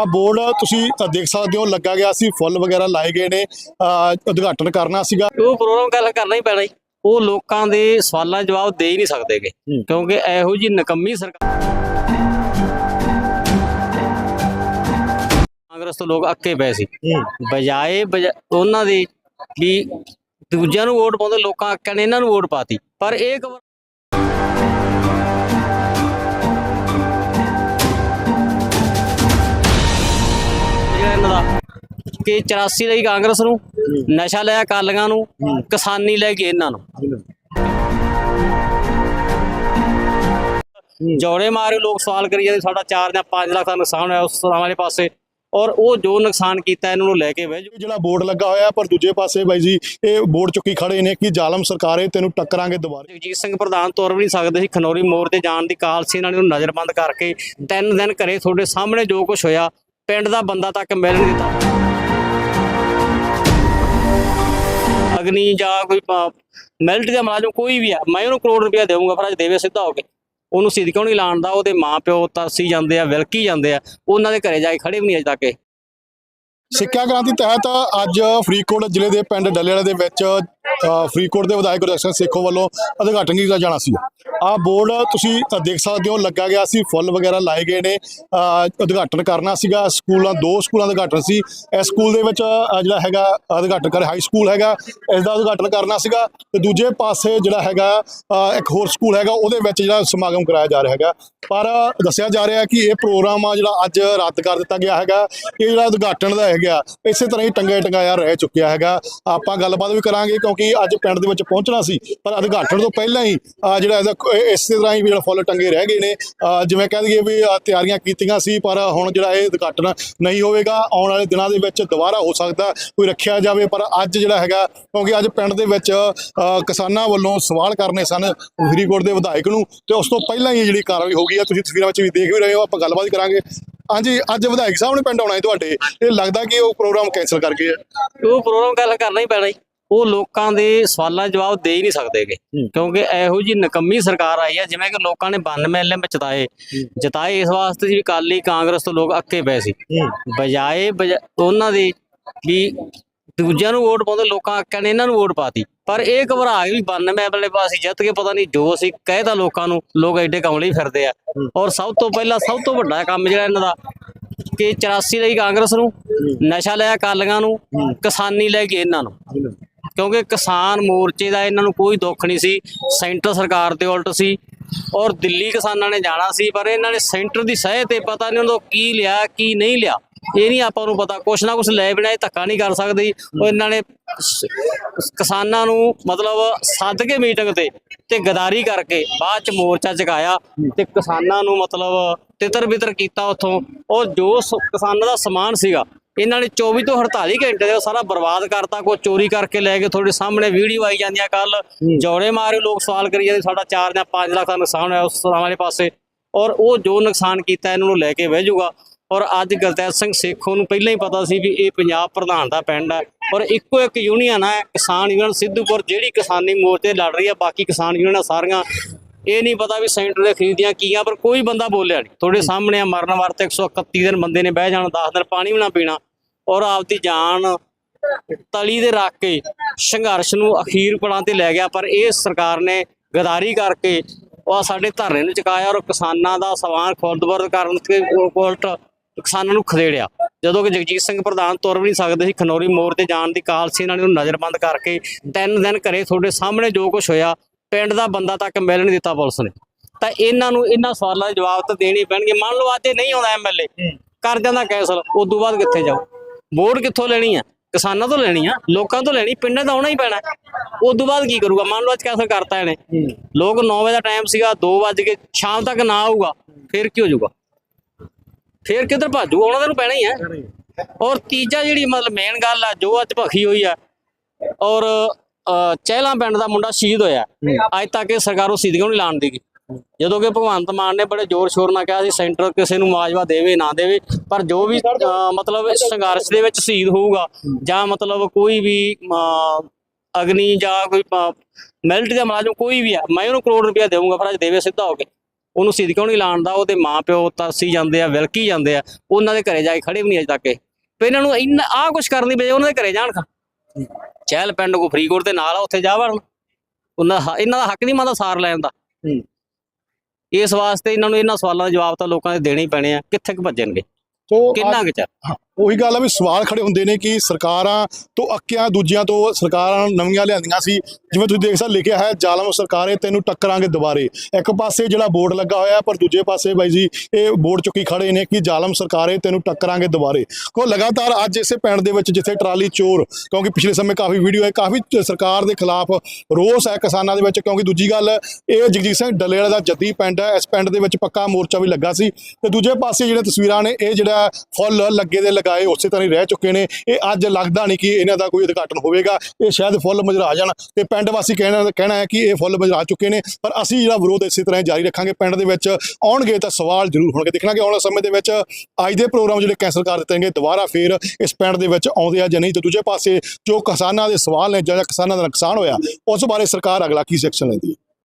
ਆ ਬੋਰਡ ਤੁਸੀਂ ਦੇਖ ਸਕਦੇ ਹੋ ਲੱਗਾ ਗਿਆ ਸੀ ਫੁੱਲ ਵਗੈਰਾ ਲਾਏ ਗਏ ਨੇ ਉਦਘਾਟਨ ਕਰਨਾ ਸੀਗਾ। ਉਹ ਪ੍ਰੋਗਰਾਮ ਗੱਲ ਕਰਨਾ ਹੀ ਪੈਣਾ ਉਹ ਲੋਕਾਂ ਦੇ ਸਵਾਲਾਂ ਜਵਾਬ ਦੇ ਹੀ ਨਹੀਂ ਸਕਦੇਗੇ। ਕਿਉਂਕਿ ਇਹੋ ਜੀ ਨਕੰਮੀ ਸਰਕਾਰ ਕਾਂਗਰਸ ਤੋਂ ਲੋਕ ਅੱਕੇ ਪਏ ਸੀ। ਬਜਾਏ ਬਜਾ- ਉਹਨਾਂ ਦੀ ਵੀ ਦੂਜਿਆਂ ਨੂੰ ਵੋਟ ਪਾਉਂਦੇ ਲੋਕਾਂ ਅੱਕਿਆਂ ਨੇ ਇਹਨਾਂ ਨੂੰ ਵੋਟ ਪਾਤੀ। ਪਰ ਇਹ ਕਿ 84 ਲਈ ਕਾਂਗਰਸ ਨੂੰ ਨਸ਼ਾ ਲਿਆ ਕਾਲੀਆਂ ਨੂੰ ਕਿਸਾਨੀ ਲੈ ਕੇ ਇਹਨਾਂ ਨੂੰ। ਜੋੜੇ ਮਾਰੇ ਲੋਕ ਸਵਾਲ ਕਰੀ ਜਾਂਦੇ ਸਾਡਾ 4 ਜਾਂ 5 ਲੱਖ ਦਾ ਨੁਕਸਾਨ ਹੋਇਆ ਉਸ ਵਾਲੇ ਪਾਸੇ। ਔਰ ਉਹ ਜੋ ਨੁਕਸਾਨ ਕੀਤਾ ਇਹਨਾਂ ਨੂੰ ਲੈ ਕੇ। ਇਹ ਜਿਹੜਾ ਬੋਰਡ ਲੱਗਾ ਹੋਇਆ ਪਰ ਦੂਜੇ ਪਾਸੇ ਬਾਈ ਜੀ ਇਹ ਬੋਰਡ ਚੁੱਕੀ ਖੜੇ ਨੇ ਕਿ ਜ਼ਾਲਮ ਸਰਕਾਰੇ ਤੈਨੂੰ ਟੱਕਰਾਂਗੇ ਦੁਬਾਰਾ। ਜਗਜੀਤ ਸਿੰਘ ਪ੍ਰਧਾਨ ਤੁਰ ਵੀ ਨਹੀਂ ਸਕਦੇ ਸੀ ਖਨੌਰੀ ਮੋੜ ਤੇ ਜਾਣ ਦੀ ਕਾਲ ਸੀ ਇਹਨਾਂ ਨੇ ਨਜ਼ਰਬੰਦ ਕਰਕੇ ਤਿੰਨ ਦਿਨ ਘਰੇ ਤੁਹਾਡੇ ਸਾਹਮਣੇ ਜੋ ਕੁਝ ਹੋਇਆ ਪਿੰਡ ਦਾ ਬੰਦਾ ਤੱਕ ਮਿਲ ਨਹੀਂ ਦਿੱਤਾ। ਅਗਨੀ ਜਾਂ ਕੋਈ ਮਿਲਟਰੀ ਦਾ ਮੁਲਾਜ਼ਮ ਕੋਈ ਵੀ ਆ, ਮੈਂ ਉਹਨੂੰ ਕਰੋੜ ਰੁਪਇਆ ਦੇਵਾਂਗਾ ਫਿਰ ਅੱਜ ਦੇਵੇ ਸਿੱਧਾ ਹੋ ਕੇ। ਉਹਨੂੰ ਸਿੱਧ ਕਿਉਂ ਨਹੀਂ ਲਾਣਦਾ ਉਹਦੇ ਮਾਂ ਪਿਓ ਤਰਸੀ ਜਾਂਦੇ ਆ, ਵਿਲਕੀ ਜਾਂਦੇ ਆ, ਉਹਨਾਂ ਦੇ ਘਰੇ ਜਾ ਕੇ ਖੜੇ ਵੀ ਨਹੀਂ ਅਜੇ ਤੱਕ ਇਹ। ਸਿੱਖਿਆ ਕ੍ਰਾਂਤੀ ਤਹਿਤ ਅੱਜ ਫਰੀਦਕੋਟ ਜ਼ਿਲ੍ਹੇ ਦੇ ਪਿੰਡ ਡੱਲੇਵਾਲਾ ਦੇ ਵਿੱਚ ਫਰੀਦਕੋਟ ਦੇ ਵਿਧਾਇਕ ਗੁਰਦੇਵ ਸੇਖੋ ਵੱਲੋਂ ਉਦਘਾਟਨ ਕੀਤਾ ਜਾਣਾ ਸੀ। ਆ ਬੋਰਡ ਤੁਸੀਂ ਦੇਖ ਸਕਦੇ ਹੋ, ਲੱਗਾ ਗਿਆ ਸੀ, ਫੁੱਲ ਵਗੈਰਾ ਲਾਏ ਗਏ ਨੇ। ਉਦਘਾਟਨ ਕਰਨਾ ਸੀਗਾ, ਸਕੂਲਾਂ, ਦੋ ਸਕੂਲਾਂ ਦਾ ਉਦਘਾਟਨ ਸੀ। ਇਸ ਸਕੂਲ ਦੇ ਵਿੱਚ ਜਿਹੜਾ ਹੈਗਾ, ਉਦਘਾਟਨ ਕਰ ਹਾਈ ਸਕੂਲ ਹੈਗਾ, ਇਸ ਦਾ ਉਦਘਾਟਨ ਕਰਨਾ ਸੀਗਾ। ਤੇ ਦੂਜੇ ਪਾਸੇ ਜਿਹੜਾ ਹੈਗਾ ਇੱਕ ਹੋਰ ਸਕੂਲ ਹੈਗਾ, ਉਹਦੇ ਵਿੱਚ ਜਿਹੜਾ ਸਮਾਗਮ ਕਰਾਇਆ ਜਾ ਰਿਹਾ ਹੈਗਾ। ਪਰ ਦੱਸਿਆ ਜਾ ਰਿਹਾ ਕਿ ਇਹ ਪ੍ਰੋਗਰਾਮ ਆ, ਜਿਹੜਾ ਅੱਜ ਰੱਦ ਕਰ ਦਿੱਤਾ ਗਿਆ ਹੈਗਾ। ਇਹ ਜਿਹੜਾ ਉਦਘਾਟਨ ਦਾ ਹੈਗਾ, ਇਸੇ ਤਰ੍ਹਾਂ ਹੀ ਟੰਗੇ ਟੰਗਾਇਆ ਰਹਿ ਚੁੱਕਿਆ ਹੈਗਾ। ਆਪਾਂ ਗੱਲਬਾਤ ਵੀ ਕਰਾਂਗੇ, ਕਿਉਂਕਿ ਅੱਜ ਪਿੰਡ ਦੇ ਵਿੱਚ ਪਹੁੰਚਣਾ ਸੀ, ਪਰ ਉਦਘਾਟਨ ਤੋਂ ਪਹਿਲਾਂ ਹੀ, ਅਹ, ਜਿਹੜਾ ਇਹਦਾ ਇਸੇ ਤਰ੍ਹਾਂ ਹੀ ਜਿਹੜਾ ਫੁੱਲ ਟੰਗੇ ਰਹਿ ਗਏ ਨੇ। ਜਿਵੇਂ ਕਹਿ ਦਈਏ ਵੀ ਤਿਆਰੀਆਂ ਕੀਤੀਆਂ ਸੀ, ਪਰ ਹੁਣ ਜਿਹੜਾ ਇਹ ਉਦਘਾਟਨ ਨਹੀਂ ਹੋਵੇਗਾ, ਆਉਣ ਵਾਲੇ ਦਿਨਾਂ ਦੇ ਵਿੱਚ ਦੁਬਾਰਾ ਹੋ ਸਕਦਾ, ਕੋਈ ਰੱਖਿਆ ਜਾਵੇ। ਪਰ ਅੱਜ ਜਿਹੜਾ ਹੈਗਾ, ਕਿਉਂਕਿ ਅੱਜ ਪਿੰਡ ਦੇ ਵਿੱਚ ਕਿਸਾਨਾਂ ਵੱਲੋਂ ਸਵਾਲ ਕਰਨੇ ਸਨ ਫਰੀਦਕੋਟ ਦੇ ਵਿਧਾਇਕ ਨੂੰ, ਤੇ ਉਸ ਤੋਂ ਪਹਿਲਾਂ ਹੀ ਜਿਹੜੀ ਕਾਰਵਾਈ ਹੋ ਗਈ ਹੈ, ਤੁਸੀਂ ਤਸਵੀਰਾਂ ਵਿੱਚ ਵੀ ਦੇਖ ਵੀ ਰਹੇ ਹੋ, ਆਪਾਂ ਗੱਲਬਾਤ ਕਰਾਂਗੇ। ਹਾਂਜੀ, ਅੱਜ ਵਿਧਾਇਕ ਸਾਹਿਬ ਨੇ ਪਿੰਡ ਆਉਣਾ ਹੈ ਤੁਹਾਡੇ, ਇਹ ਲੱਗਦਾ ਕਿ ਉਹ ਪ੍ਰੋਗਰਾਮ ਕੈਨਸਲ ਕਰ ਗਏ ਆ ਉਹ ਪ੍ਰੋਗਰਾਮ ਗੱਲ ਕਰਨਾ ਹੀ ਪੈਣਾ ਜੀ। ਉਹ ਲੋਕਾਂ ਦੇ ਸਵਾਲਾਂ ਜਵਾਬ ਦੇ ਹੀ ਨਹੀਂ ਸਕਦੇਗੇ। ਕਿਉਂਕਿ ਇਹੋ ਜੀ ਨਕੰਮੀ ਸਰਕਾਰ ਆਈ ਹੈ ਜਿਵੇਂ ਕਿ ਲੋਕਾਂ ਨੇ 92 ਐਲਐਮ ਜਿਤਾਏ। ਜਿਤਾਏ ਇਸ ਵਾਸਤੇ ਵੀ ਕਾਲੀ ਕਾਂਗਰਸ ਤੋਂ ਲੋਕ ਅੱਕੇ ਪਏ ਸੀ। ਬਜਾਏ ਬਜਾ- ਉਹਨਾਂ ਦੀ ਵੀ ਦੂਜਿਆਂ ਨੂੰ ਵੋਟ ਪਾਉਂਦੇ ਲੋਕਾਂ ਅੱਕਿਆਂ ਨੇ ਇਹਨਾਂ ਨੂੰ ਵੋਟ ਪਾਤੀ। ਪਰ ਇਹ ਘਬਰਾ ਗਏ ਵੀ 92 ਵਾਲੇ ਪਾਸੇ ਜਿੱਤ ਕੇ ਪਤਾ ਨਹੀਂ ਜੋ ਅਸੀਂ ਕਹਿਤਾ ਲੋਕਾਂ ਨੂੰ ਲੋਕ ਐਡੇ ਕਮਲੇ ਹੀ ਫਿਰਦੇ ਆ। ਔਰ ਸਭ ਤੋਂ ਪਹਿਲਾਂ ਸਭ ਤੋਂ ਵੱਡਾ ਕੰਮ ਜਿਹੜਾ ਇਹਨਾਂ ਦਾ ਕਿ 84 ਲਈ ਕਾਂਗਰਸ ਨੂੰ ਨਸ਼ਾ ਲਿਆ ਕਾਲੀਆਂ ਨੂੰ ਕਿਸਾਨੀ ਲੈ ਕੇ ਇਹਨਾਂ ਨੂੰ। ਕਿਉਂਕਿ ਕਿਸਾਨ ਮੋਰਚੇ ਦਾ ਇਹਨਾਂ ਨੂੰ ਕੋਈ ਦੁੱਖ ਨਹੀਂ ਸੀ, ਸੈਂਟਰ ਸਰਕਾਰ ਦੇ ਉਲਟ ਸੀ ਔਰ ਦਿੱਲੀ ਕਿਸਾਨਾਂ ਨੇ ਜਾਣਾ ਸੀ, ਪਰ ਇਹਨਾਂ ਨੇ ਸੈਂਟਰ ਦੀ ਸਹਿ ਤੇ ਪਤਾ ਨਹੀਂ ਉਹਨਾਂ ਤੋਂ ਕੀ ਲਿਆ, ਕੀ ਨਹੀਂ ਲਿਆ। ਇਹ ਨਹੀਂ ਆਪਾਂ ਨੂੰ ਪਤਾ, ਕੁਛ ਨਾ ਕੁਛ ਲੈ ਬਿਨਾ ਇਹ ਧੱਕਾ ਨਹੀਂ ਕਰ ਸਕਦੀ ਉਹ ਇਹਨਾਂ ਨੇ ਕਿਸਾਨਾਂ ਨੂੰ ਮਤਲਬ ਸੱਦ ਕੇ ਮੀਟਿੰਗ ਤੇ ਤੇ ਗਦਾਰੀ ਕਰਕੇ ਬਾਅਦ ਚ ਮੋਰਚਾ ਚਕਾਇਆ ਤੇ ਕਿਸਾਨਾਂ ਨੂੰ ਮਤਲਬ ਤਿੱਤਰ ਬਿਤਰ ਕੀਤਾ ਉੱਥੋਂ। ਔਰ ਜੋ ਕਿਸਾਨਾਂ ਦਾ ਸਮਾਨ ਸੀਗਾ ਇਹਨਾਂ ਨੇ 24 ਤੋਂ 48 ਘੰਟੇ ਦੇ ਸਾਰਾ ਬਰਬਾਦ ਕਰਤਾ ਕੋਈ ਚੋਰੀ ਕਰਕੇ ਲੈ ਕੇ ਤੁਹਾਡੇ ਸਾਹਮਣੇ ਵੀਡੀਓ ਆਈ ਜਾਂਦੀਆਂ ਕੱਲ ਜੋੜੇ ਮਾਰੇ ਲੋਕ ਸਵਾਲ ਕਰੀ ਜਾਂਦੇ ਸਾਡਾ 4 ਜਾਂ 5 ਲੱਖ ਦਾ ਨੁਕਸਾਨ ਹੋਇਆ ਉਸ ਵਾਲੇ ਪਾਸੇ। ਔਰ ਉਹ ਜੋ ਨੁਕਸਾਨ ਕੀਤਾ ਇਹਨਾਂ ਨੂੰ ਲੈ ਕੇ ਬਹਿ ਜਾਊਗਾ। ਔਰ ਅੱਜ ਗੁਰਤੇਜ ਸਿੰਘ ਸੇਖੋਂ ਨੂੰ ਪਹਿਲਾਂ ਹੀ ਪਤਾ ਸੀ ਵੀ ਇਹ ਪੰਜਾਬ ਪ੍ਰਧਾਨ ਦਾ ਪਿੰਡ ਹੈ ਔਰ ਇੱਕੋ ਇੱਕ ਯੂਨੀਅਨ ਹੈ ਕਿਸਾਨ ਯੂਨੀਅਨ ਸਿੱਧੂਪੁਰ ਜਿਹੜੀ ਕਿਸਾਨੀ ਮੋਰਚੇ ਲੜ ਰਹੀ ਹੈ ਬਾਕੀ ਕਿਸਾਨ ਯੂਨੀਅਨਾਂ ਸਾਰੀਆਂ। ਇਹ ਨਹੀਂ ਪਤਾ ਵੀ ਸੈਂਟਰ ਦੇ ਖਰੀਦੀਆਂ ਕੀਆਂ, ਪਰ ਕੋਈ ਬੰਦਾ ਬੋਲਿਆ ਨਹੀਂ। ਤੁਹਾਡੇ ਸਾਹਮਣੇ ਆ ਮਰਨ ਵਰਤ 131 ਦਿਨ ਬੰਦੇ ਨੇ ਬਹਿ ਜਾਣਾ 10 ਦਿਨ ਪਾਣੀ ਵੀ ਨਾ ਪੀਣਾ ਔਰ ਆਪਦੀ ਜਾਨ ਤਲੀ ਦੇ ਰੱਖ ਕੇ ਸੰਘਰਸ਼ ਨੂੰ ਅਖੀਰ ਪੜਾਂ ਤੇ ਲੈ ਗਿਆ, ਪਰ ਇਹ ਸਰਕਾਰ ਨੇ ਗਦਾਰੀ ਕਰਕੇ ਉਹ ਸਾਡੇ ਧਰਨੇ ਨੂੰ ਚੁਕਾਇਆ ਔਰ ਕਿਸਾਨਾਂ ਦਾ ਸਵਾਲ ਖੁਰਦਬਰਦ ਕਰਨ ਤੇ ਉਲਟ ਕਿਸਾਨਾਂ ਨੂੰ ਖਦੇੜਿਆ। ਜਦੋਂ ਕਿ ਜਗਜੀਤ ਸਿੰਘ ਪ੍ਰਧਾਨ ਤੁਰ ਵੀ ਨਹੀਂ ਸਕਦੇ ਸੀ, ਖਨੌਰੀ ਮੋੜ ਤੇ ਜਾਣ ਦੀ ਕਾਲ ਸੀ, ਇਹਨਾਂ ਨੇ ਉਹਨੂੰ ਨਜ਼ਰਬੰਦ ਕਰਕੇ ਤਿੰਨ ਦਿਨ ਘਰੇ ਤੁਹਾਡੇ ਸਾਹਮਣੇ ਜੋ ਕੁਝ ਹੋਇਆ ਪਿੰਡ ਦਾ ਬੰਦਾ ਤੱਕ ਮਿਲ ਨਹੀਂ ਦਿੱਤਾ ਪੁਲਿਸ ਨੇ। ਤਾਂ ਇਹਨਾਂ ਨੂੰ ਇਹਨਾਂ ਸਵਾਲਾਂ ਦੇ ਜਵਾਬ ਤਾਂ ਦੇਣੇ ਪੈਣਗੇ। ਮੰਨ ਲਓ ਅੱਜ ਨਹੀਂ ਆਉਂਦਾ ਐਮਐਲਏ ਕਰ ਜਾਂਦਾ ਕੈਸਲ ਉਦੋਂ ਬਾਅਦ ਕਿੱਥੇ ਜਾਓ ਵੋਟ ਕਿੱਥੋਂ ਲੈਣੀ ਆ? ਕਿਸਾਨਾਂ ਤੋਂ ਲੈਣੀ ਆ? ਲੋਕਾਂ ਤੋਂ ਲੈਣੀ? ਪਿੰਡਾਂ ਤਾਂ ਆਉਣਾ ਹੀ ਪੈਣਾ। ਉਦੋਂ ਬਾਅਦ ਕੀ ਕਰੂਗਾ? ਮੰਨ ਲਓ ਅੱਜ ਕੈਸਲ ਕਰਤਾ ਇਹਨੇ। ਲੋਕ 9 ਵਜੇ ਦਾ ਟਾਈਮ ਸੀਗਾ 2 ਵਜੇ ਕੇ ਸ਼ਾਮ ਤੱਕ ਨਾ ਆਊਗਾ ਫਿਰ ਕੀ ਹੋ ਜਾਊਗਾ? ਫਿਰ ਕਿੱਧਰ ਭਾਜੂ ਉਹਨਾਂ ਨੂੰ ਪੈਣਾ ਹੀ ਹੈ ਔਰ ਤੀਜਾ ਜਿਹੜੀ ਮਤਲਬ ਮੇਨ ਗੱਲ ਆ ਜੋ ਅੱਜ ਭਖੀ ਹੋਈ ਆ ਔਰ ਚਹਿਲਾਂ ਪਿੰਡ ਦਾ ਮੁੰਡਾ ਸ਼ਹੀਦ ਹੋਇਆ। ਅੱਜ ਤੱਕ ਇਹ ਸਰਕਾਰ ਉਹ ਕਿਉਂ ਨਹੀਂ ਲਾਣ ਦੇਗੀ। ਜਦੋਂ ਕਿ ਭਗਵੰਤ ਮਾਨ ਨੇ ਬੜੇ ਜ਼ੋਰ ਸ਼ੋਰ ਨਾਲ ਕਿਹਾ ਸੀ ਸੈਂਟਰ ਕਿਸੇ ਨੂੰ ਮੁਆਵਜ਼ਾ ਦੇਵੇ ਨਾ ਦੇਵੇ। ਪਰ ਜੋ ਵੀ ਮਤਲਬ ਸੰਘਰਸ਼ ਦੇ ਵਿੱਚ ਸ਼ਹੀਦ ਹੋਊਗਾ ਜਾਂ ਮਤਲਬ ਕੋਈ ਵੀ ਅਗਨੀ ਜਾਂ ਕੋਈ ਮਿਲਟਰੀ ਦਾ ਮੁਲਾਜ਼ਮ ਕੋਈ ਵੀ ਆ ਮੈਂ ਉਹਨੂੰ ਕਰੋੜ ਰੁਪਇਆ ਦੇਵਾਂਗਾ ਫਿਰ ਅੱਜ ਦੇਵੇ ਸਿੱਧਾ ਹੋ ਕੇ। ਉਹਨੂੰ ਸਿੱਧ ਕਿਉਂ ਨਹੀਂ ਲਾਣਦਾ ਉਹਦੇ ਮਾਂ ਪਿਓ ਤਰਸੀ ਜਾਂਦੇ ਆ ਵਿਲਕੀ ਜਾਂਦੇ ਆ ਉਹਨਾਂ ਦੇ ਘਰੇ ਜਾ ਕੇ ਖੜੇ ਵੀ ਨਹੀਂ ਅਜੇ ਤੱਕ ਇਹ। ਇਹਨਾਂ ਨੂੰ ਇੰਨਾ ਆਹ ਕੁਛ ਕਰਨ ਦੀ ਬਜਾਏ ਉਹਨਾਂ ਦੇ ਘਰੇ ਜਾਣ ਖਾ ਚਹਿਲ ਪਿੰਡ ਕੋ ਫਰੀਦਕੋਟ ਦੇ ਨਾਲ ਆ ਉੱਥੇ ਜਾ ਵੜਨ। ਉਹਨਾਂ ਇਹਨਾਂ ਦਾ ਹੱਕ ਨਹੀਂ ਮੰਨਦਾ ਸਾਰ ਲੈਣ ਦਾ। ਇਸ ਵਾਸਤੇ ਇਹਨਾਂ ਨੂੰ ਇਹਨਾਂ ਸਵਾਲਾਂ ਦੇ ਜਵਾਬ ਤਾਂ ਲੋਕਾਂ ਦੇ ਦੇਣੇ ਹੀ ਪੈਣੇ ਆ ਕਿੱਥੇ ਕੁ ਭੱਜਣਗੇ? ਕਿੰਨਾ ਕੁ ਚਿਰ? ਉਹੀ ਗੱਲ ਆ ਵੀ ਸਵਾਲ ਖੜੇ ਹੁੰਦੇ ਨੇ ਕਿ ਸਰਕਾਰਾਂ ਤੋਂ ਅੱਕਿਆਂ ਦੂਜੀਆਂ ਤੋਂ ਸਰਕਾਰਾਂ ਨਵੀਆਂ ਲਿਆਂਦੀਆਂ ਸੀ। ਜਿਵੇਂ ਤੁਸੀਂ ਦੇਖ ਸਕਦੇ ਲਿਖਿਆ ਹੈ, ਜ਼ਾਲਮ ਸਰਕਾਰੇ, ਤੈਨੂੰ ਟੱਕਰਾਂਗੇ ਦੁਬਾਰੇ। ਇੱਕ ਪਾਸੇ ਜਿਹੜਾ ਬੋਰਡ ਲੱਗਾ ਹੋਇਆ, ਪਰ ਦੂਜੇ ਪਾਸੇ ਬਾਈ ਜੀ, ਇਹ ਬੋਰਡ ਚੁੱਕੀ ਖੜੇ ਨੇ ਕਿ ਜ਼ਾਲਮ ਸਰਕਾਰੇ, ਤੈਨੂੰ ਟੱਕਰਾਂਗੇ ਦੁਬਾਰੇ। ਕੋ ਲਗਾਤਾਰ ਅੱਜ ਇਸੇ ਪਿੰਡ ਦੇ ਵਿੱਚ ਜਿੱਥੇ ਟਰਾਲੀ ਚੋਰ, ਕਿਉਂਕਿ ਪਿਛਲੇ ਸਮੇਂ ਕਾਫੀ ਵੀਡੀਓ ਹੈ ਕਾਫੀ ਸਰਕਾਰ ਦੇ ਖਿਲਾਫ ਰੋਸ ਹੈ ਕਿਸਾਨਾਂ ਦੇ ਵਿੱਚ, ਕਿਉਂਕਿ ਦੂਜੀ ਗੱਲ, ਇਹ ਜਗਜੀਤ ਸਿੰਘ ਡੱਲੇ ਦਾ ਜੱਦੀ ਪਿੰਡ ਹੈ, ਇਸ ਪਿੰਡ ਦੇ ਵਿੱਚ ਪੱਕਾ ਮੋਰਚਾ ਵੀ ਲੱਗਾ ਸੀ। ਤੇ ਦੂਜੇ ਪਾਸੇ ਜਿਹੜੇ ਤਸਵੀਰਾਂ ਨੇ, ਇਹ ਜਿਹੜਾ ਫੁੱਲ ਲੱਗੇ ਦੇ ਲੱਗਾ ਲਗਾਏ ਉਸੇ ਤਰ੍ਹਾਂ ਹੀ ਰਹਿ ਚੁੱਕੇ ਨੇ, ਇਹ ਅੱਜ ਲੱਗਦਾ ਨਹੀਂ ਕਿ ਇਹਨਾਂ ਦਾ ਕੋਈ ਉਦਘਾਟਨ ਹੋਵੇਗਾ, ਇਹ ਸ਼ਾਇਦ ਫੁੱਲ ਮਜਰਾ ਜਾਣ ਤੇ ਪਿੰਡ ਵਾਸੀ ਕਹਿਣਾ ਕਹਿਣਾ ਹੈ ਕਿ ਇਹ ਫੁੱਲ ਮਜਰਾ ਚੁੱਕੇ ਨੇ, ਪਰ ਅਸੀਂ ਜਿਹੜਾ ਵਿਰੋਧ ਇਸੇ ਤਰ੍ਹਾਂ ਹੀ ਜਾਰੀ ਰੱਖਾਂਗੇ, ਪਿੰਡ ਦੇ ਵਿੱਚ ਆਉਣਗੇ ਤਾਂ ਸਵਾਲ ਜ਼ਰੂਰ ਹੋਣਗੇ। ਦੇਖਣਾ ਕਿ ਆਉਣ ਵਾਲੇ ਸਮੇਂ ਦੇ ਵਿੱਚ ਅੱਜ ਦੇ ਪ੍ਰੋਗਰਾਮ ਜਿਹੜੇ ਕੈਂਸਲ ਕਰ ਦਿੱਤੇ ਗਏ, ਦੁਬਾਰਾ ਫੇਰ ਇਸ ਪਿੰਡ ਦੇ ਵਿੱਚ ਆਉਂਦੇ ਆ ਜਾਂ ਨਹੀਂ, ਤੇ ਦੂਜੇ ਪਾਸੇ ਜੋ ਕਿਸਾਨਾਂ ਦੇ ਸਵਾਲ ਨੇ ਜਾਂ ਕਿਸਾਨਾਂ ਦਾ ਨੁਕਸਾਨ ਹੋਇਆ, ਉਸ ਬਾਰੇ ਸਰਕਾਰ ਅਗਲਾ ਕੀ ਸੈਕਸ਼ਨ ਲੈਂਦੀ ਹੈ?